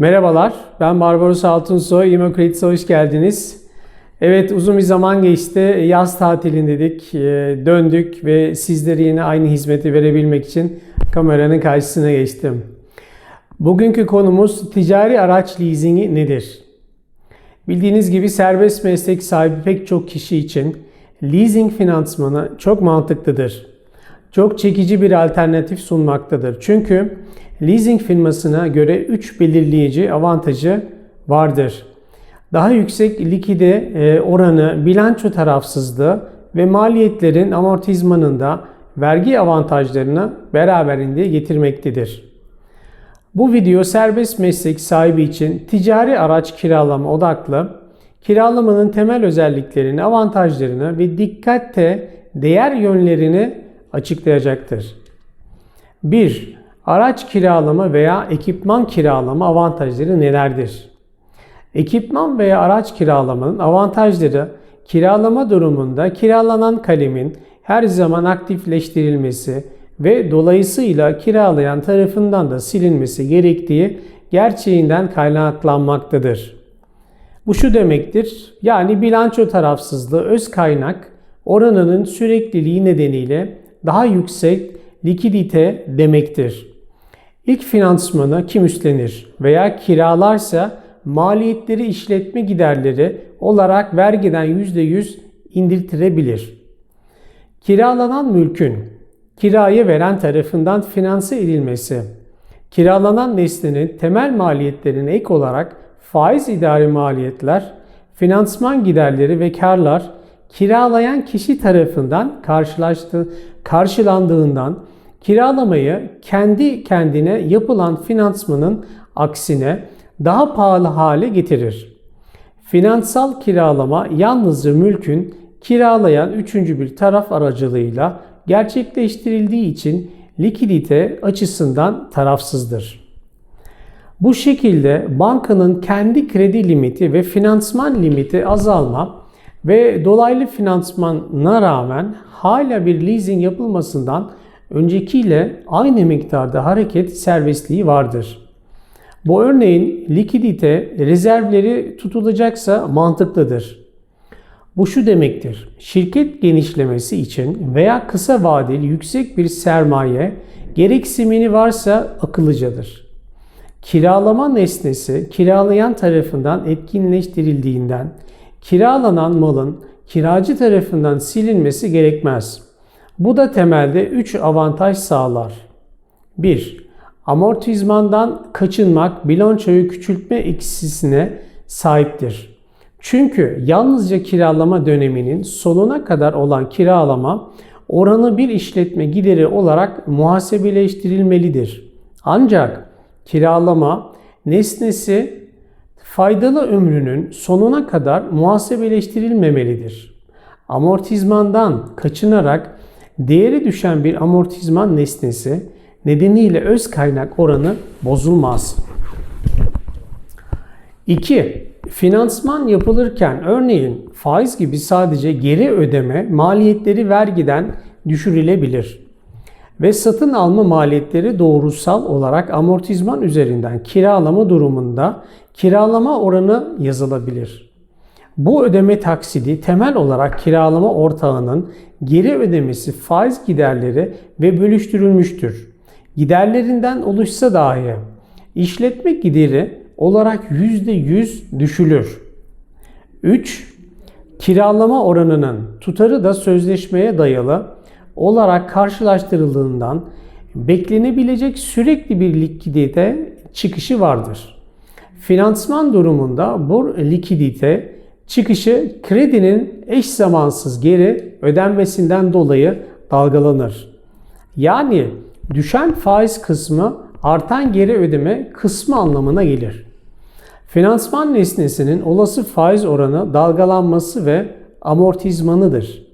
Merhabalar, ben Barbaros Altunsoy. İmokredit'e hoş geldiniz. Evet, uzun bir zaman geçti. Yaz tatilindedik, e, döndük ve sizlere yine aynı hizmeti verebilmek için kameranın karşısına geçtim. Bugünkü konumuz ticari araç leasingi nedir? Bildiğiniz gibi serbest meslek sahibi pek çok kişi için leasing finansmanı çok mantıklıdır. Çok çekici bir alternatif sunmaktadır. Çünkü leasing firmasına göre 3 belirleyici avantajı vardır. Daha yüksek likide e, oranı, bilanço tarafsızlığı ve maliyetlerin amortizmanında vergi avantajlarını beraberinde getirmektedir. Bu video serbest meslek sahibi için ticari araç kiralama odaklı, kiralamanın temel özelliklerini, avantajlarını ve dikkatle değer yönlerini açıklayacaktır. 1. Araç kiralama veya ekipman kiralama avantajları nelerdir? Ekipman veya araç kiralamanın avantajları kiralama durumunda kiralanan kalemin her zaman aktifleştirilmesi ve dolayısıyla kiralayan tarafından da silinmesi gerektiği gerçeğinden kaynaklanmaktadır. Bu şu demektir, yani bilanço tarafsızlığı öz kaynak oranının sürekliliği nedeniyle daha yüksek likidite demektir. İlk finansmanı kim üstlenir veya kiralarsa maliyetleri işletme giderleri olarak vergiden %100 indirtirebilir. Kiralanan mülkün kiraya veren tarafından finanse edilmesi, kiralanan nesnenin temel maliyetlerine ek olarak faiz idari maliyetler, finansman giderleri ve karlar kiralayan kişi tarafından karşılaştığı, karşılandığından kiralamayı kendi kendine yapılan finansmanın aksine daha pahalı hale getirir. Finansal kiralama yalnızca mülkün kiralayan üçüncü bir taraf aracılığıyla gerçekleştirildiği için likidite açısından tarafsızdır. Bu şekilde bankanın kendi kredi limiti ve finansman limiti azalma ve dolaylı finansmana rağmen hala bir leasing yapılmasından öncekiyle aynı miktarda hareket serbestliği vardır. Bu örneğin likidite rezervleri tutulacaksa mantıklıdır. Bu şu demektir. Şirket genişlemesi için veya kısa vadeli yüksek bir sermaye gereksinimi varsa akıllıcadır. Kiralama nesnesi kiralayan tarafından etkinleştirildiğinden kiralanan malın kiracı tarafından silinmesi gerekmez. Bu da temelde 3 avantaj sağlar. 1. Amortizmandan kaçınmak bilançoyu küçültme eksisine sahiptir. Çünkü yalnızca kiralama döneminin sonuna kadar olan kiralama oranı bir işletme gideri olarak muhasebeleştirilmelidir. Ancak kiralama nesnesi faydalı ömrünün sonuna kadar muhasebeleştirilmemelidir. Amortizmandan kaçınarak değeri düşen bir amortizman nesnesi nedeniyle öz kaynak oranı bozulmaz. 2. Finansman yapılırken örneğin faiz gibi sadece geri ödeme maliyetleri vergiden düşürülebilir ve satın alma maliyetleri doğrusal olarak amortizman üzerinden kiralama durumunda kiralama oranı yazılabilir. Bu ödeme taksidi temel olarak kiralama ortağının geri ödemesi faiz giderleri ve bölüştürülmüştür. Giderlerinden oluşsa dahi işletme gideri olarak %100 düşülür. 3. Kiralama oranının tutarı da sözleşmeye dayalı olarak karşılaştırıldığından beklenebilecek sürekli bir likidite çıkışı vardır. Finansman durumunda bu likidite çıkışı kredinin eş zamansız geri ödenmesinden dolayı dalgalanır. Yani düşen faiz kısmı artan geri ödeme kısmı anlamına gelir. Finansman nesnesinin olası faiz oranı dalgalanması ve amortizmanıdır.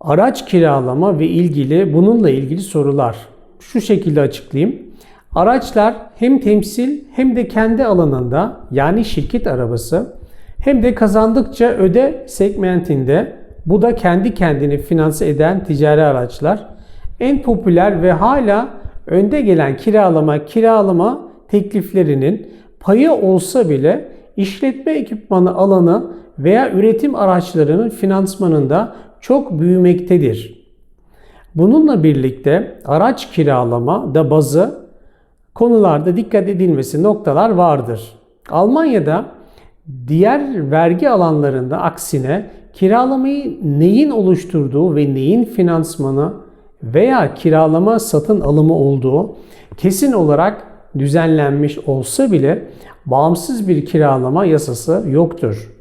Araç kiralama ve ilgili bununla ilgili sorular. Şu şekilde açıklayayım. Araçlar hem temsil hem de kendi alanında yani şirket arabası hem de kazandıkça öde segmentinde bu da kendi kendini finanse eden ticari araçlar en popüler ve hala önde gelen kiralama kiralama tekliflerinin payı olsa bile işletme ekipmanı alanı veya üretim araçlarının finansmanında çok büyümektedir. Bununla birlikte araç kiralama da bazı konularda dikkat edilmesi noktalar vardır. Almanya'da diğer vergi alanlarında aksine kiralamayı neyin oluşturduğu ve neyin finansmanı veya kiralama satın alımı olduğu kesin olarak düzenlenmiş olsa bile bağımsız bir kiralama yasası yoktur.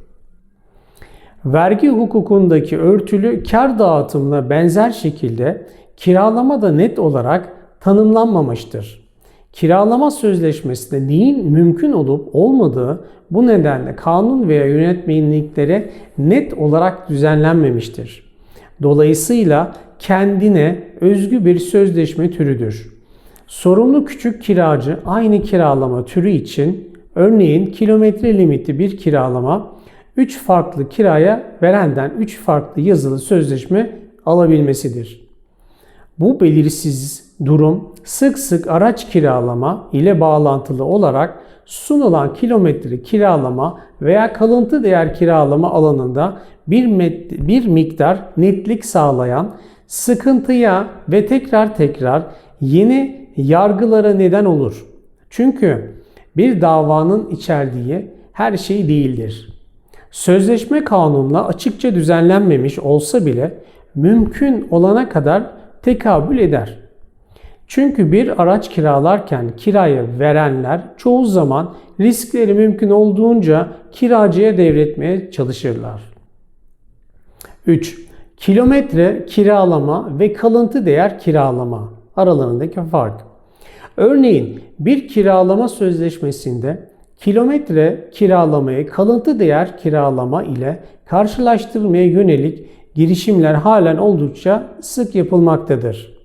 Vergi hukukundaki örtülü kar dağıtımına benzer şekilde kiralama da net olarak tanımlanmamıştır. Kiralama sözleşmesinde neyin mümkün olup olmadığı bu nedenle kanun veya yönetmelinliklere net olarak düzenlenmemiştir. Dolayısıyla kendine özgü bir sözleşme türüdür. Sorumlu küçük kiracı aynı kiralama türü için örneğin kilometre limitli bir kiralama 3 farklı kiraya verenden 3 farklı yazılı sözleşme alabilmesidir. Bu belirsiz durum sık sık araç kiralama ile bağlantılı olarak sunulan kilometre kiralama veya kalıntı değer kiralama alanında bir, bir miktar netlik sağlayan sıkıntıya ve tekrar tekrar yeni yargılara neden olur. Çünkü bir davanın içerdiği her şey değildir. Sözleşme kanunla açıkça düzenlenmemiş olsa bile mümkün olana kadar tekabül eder. Çünkü bir araç kiralarken kiraya verenler çoğu zaman riskleri mümkün olduğunca kiracıya devretmeye çalışırlar. 3. Kilometre kiralama ve kalıntı değer kiralama aralarındaki fark. Örneğin bir kiralama sözleşmesinde kilometre kiralamayı kalıntı değer kiralama ile karşılaştırmaya yönelik girişimler halen oldukça sık yapılmaktadır.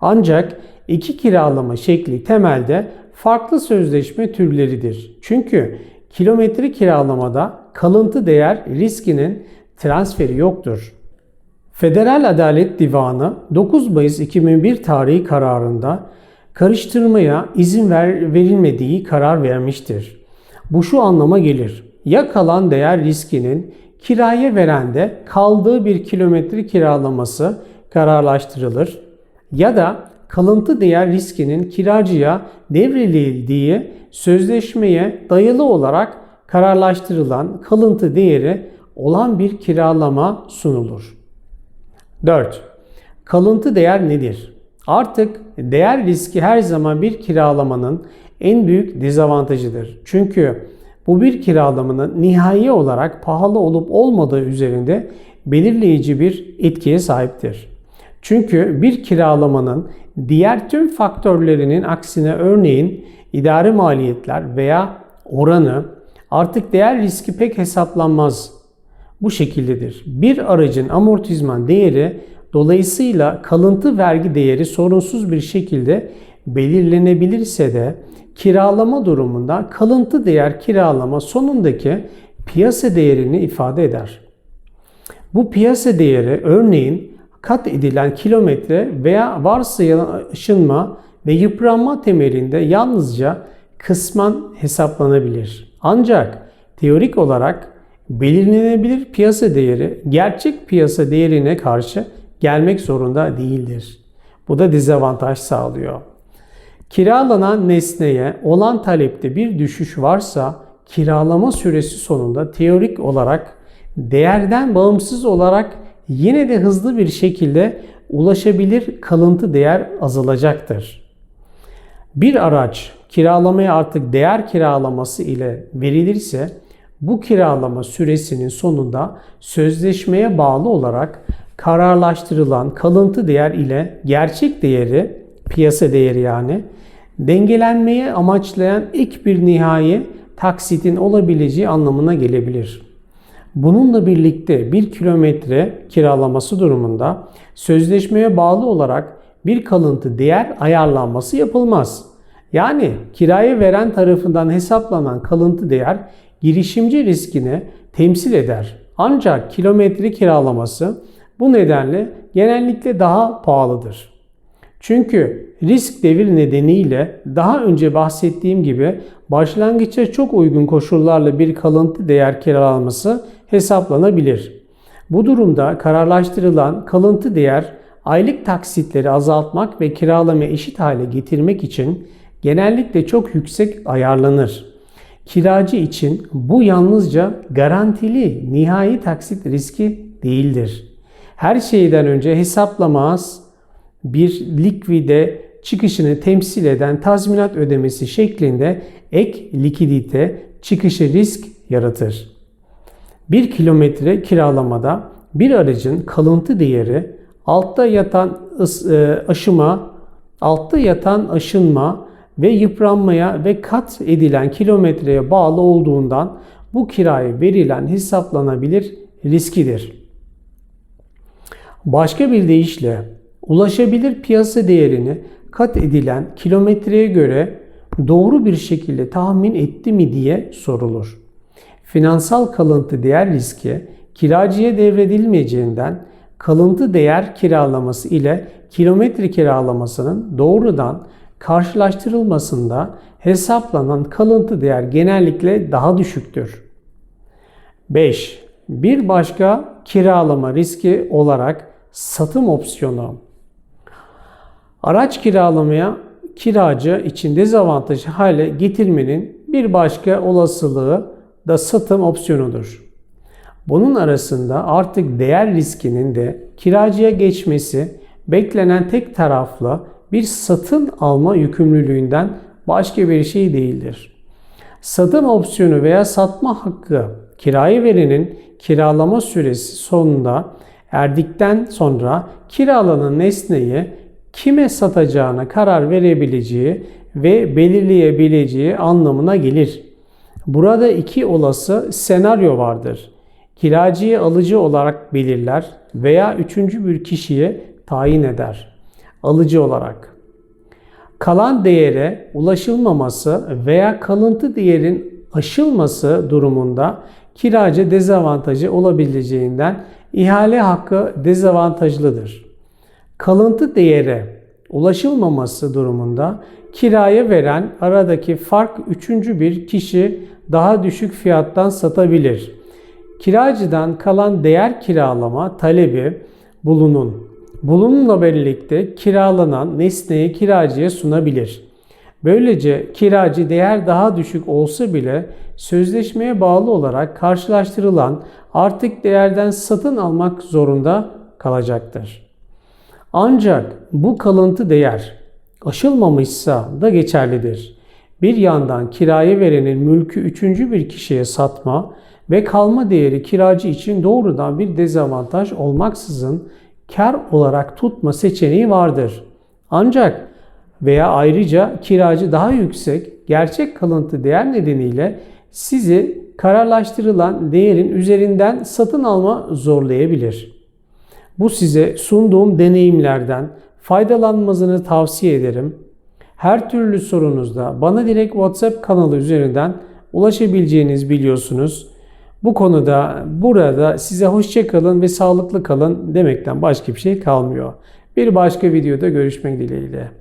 Ancak iki kiralama şekli temelde farklı sözleşme türleridir. Çünkü kilometre kiralamada kalıntı değer riskinin transferi yoktur. Federal Adalet Divanı 9 Mayıs 2001 tarihi kararında karıştırmaya izin ver, verilmediği karar vermiştir. Bu şu anlama gelir. Ya kalan değer riskinin kiraya verende kaldığı bir kilometre kiralaması kararlaştırılır ya da kalıntı değer riskinin kiracıya devredildiği sözleşmeye dayalı olarak kararlaştırılan kalıntı değeri olan bir kiralama sunulur. 4. Kalıntı değer nedir? Artık değer riski her zaman bir kiralamanın en büyük dezavantajıdır. Çünkü bu bir kiralamanın nihai olarak pahalı olup olmadığı üzerinde belirleyici bir etkiye sahiptir. Çünkü bir kiralamanın diğer tüm faktörlerinin aksine örneğin idari maliyetler veya oranı artık değer riski pek hesaplanmaz. Bu şekildedir. Bir aracın amortizman değeri dolayısıyla kalıntı vergi değeri sorunsuz bir şekilde belirlenebilirse de kiralama durumunda kalıntı değer kiralama sonundaki piyasa değerini ifade eder. Bu piyasa değeri örneğin kat edilen kilometre veya varsayılan ışınma ve yıpranma temelinde yalnızca kısman hesaplanabilir. Ancak teorik olarak belirlenebilir piyasa değeri gerçek piyasa değerine karşı gelmek zorunda değildir. Bu da dezavantaj sağlıyor. Kiralanan nesneye olan talepte bir düşüş varsa kiralama süresi sonunda teorik olarak değerden bağımsız olarak yine de hızlı bir şekilde ulaşabilir kalıntı değer azalacaktır. Bir araç kiralamaya artık değer kiralaması ile verilirse bu kiralama süresinin sonunda sözleşmeye bağlı olarak kararlaştırılan kalıntı değer ile gerçek değeri, piyasa değeri yani, dengelenmeye amaçlayan ilk bir nihai taksitin olabileceği anlamına gelebilir. Bununla birlikte bir kilometre kiralaması durumunda sözleşmeye bağlı olarak bir kalıntı değer ayarlanması yapılmaz. Yani kiraya veren tarafından hesaplanan kalıntı değer girişimci riskini temsil eder. Ancak kilometre kiralaması bu nedenle genellikle daha pahalıdır. Çünkü risk devir nedeniyle daha önce bahsettiğim gibi başlangıçta çok uygun koşullarla bir kalıntı değer kiralanması hesaplanabilir. Bu durumda kararlaştırılan kalıntı değer aylık taksitleri azaltmak ve kiralama eşit hale getirmek için genellikle çok yüksek ayarlanır. Kiracı için bu yalnızca garantili nihai taksit riski değildir. Her şeyden önce hesaplamaz bir likvide çıkışını temsil eden tazminat ödemesi şeklinde ek likidite çıkışı risk yaratır. 1 kilometre kiralamada bir aracın kalıntı değeri altta yatan e, aşıma, altta yatan aşınma ve yıpranmaya ve kat edilen kilometreye bağlı olduğundan bu kiraya verilen hesaplanabilir riskidir. Başka bir deyişle ulaşabilir piyasa değerini kat edilen kilometreye göre doğru bir şekilde tahmin etti mi diye sorulur. Finansal kalıntı değer riski kiracıya devredilmeyeceğinden kalıntı değer kiralaması ile kilometre kiralamasının doğrudan karşılaştırılmasında hesaplanan kalıntı değer genellikle daha düşüktür. 5. Bir başka kiralama riski olarak satım opsiyonu. Araç kiralamaya kiracı için dezavantajlı hale getirmenin bir başka olasılığı da satım opsiyonudur. Bunun arasında artık değer riskinin de kiracıya geçmesi beklenen tek taraflı bir satın alma yükümlülüğünden başka bir şey değildir. Satım opsiyonu veya satma hakkı kirayı verenin kiralama süresi sonunda erdikten sonra kiralanan nesneyi kime satacağına karar verebileceği ve belirleyebileceği anlamına gelir. Burada iki olası senaryo vardır. Kiracıyı alıcı olarak belirler veya üçüncü bir kişiye tayin eder. Alıcı olarak. Kalan değere ulaşılmaması veya kalıntı değerin aşılması durumunda kiracı dezavantajı olabileceğinden ihale hakkı dezavantajlıdır. Kalıntı değere ulaşılmaması durumunda kiraya veren aradaki fark üçüncü bir kişi daha düşük fiyattan satabilir. Kiracıdan kalan değer kiralama talebi bulunun. Bununla birlikte kiralanan nesneyi kiracıya sunabilir. Böylece kiracı değer daha düşük olsa bile sözleşmeye bağlı olarak karşılaştırılan artık değerden satın almak zorunda kalacaktır. Ancak bu kalıntı değer aşılmamışsa da geçerlidir. Bir yandan kiraya verenin mülkü üçüncü bir kişiye satma ve kalma değeri kiracı için doğrudan bir dezavantaj olmaksızın kar olarak tutma seçeneği vardır. Ancak veya ayrıca kiracı daha yüksek gerçek kalıntı değer nedeniyle sizi kararlaştırılan değerin üzerinden satın alma zorlayabilir. Bu size sunduğum deneyimlerden faydalanmanızı tavsiye ederim. Her türlü sorunuzda bana direkt WhatsApp kanalı üzerinden ulaşabileceğiniz biliyorsunuz. Bu konuda burada size hoşça kalın ve sağlıklı kalın demekten başka bir şey kalmıyor. Bir başka videoda görüşmek dileğiyle.